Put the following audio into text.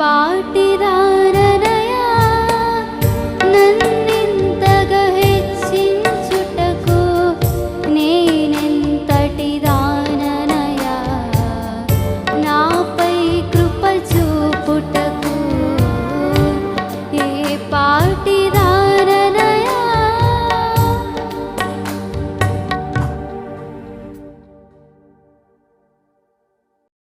பாட்டிதான்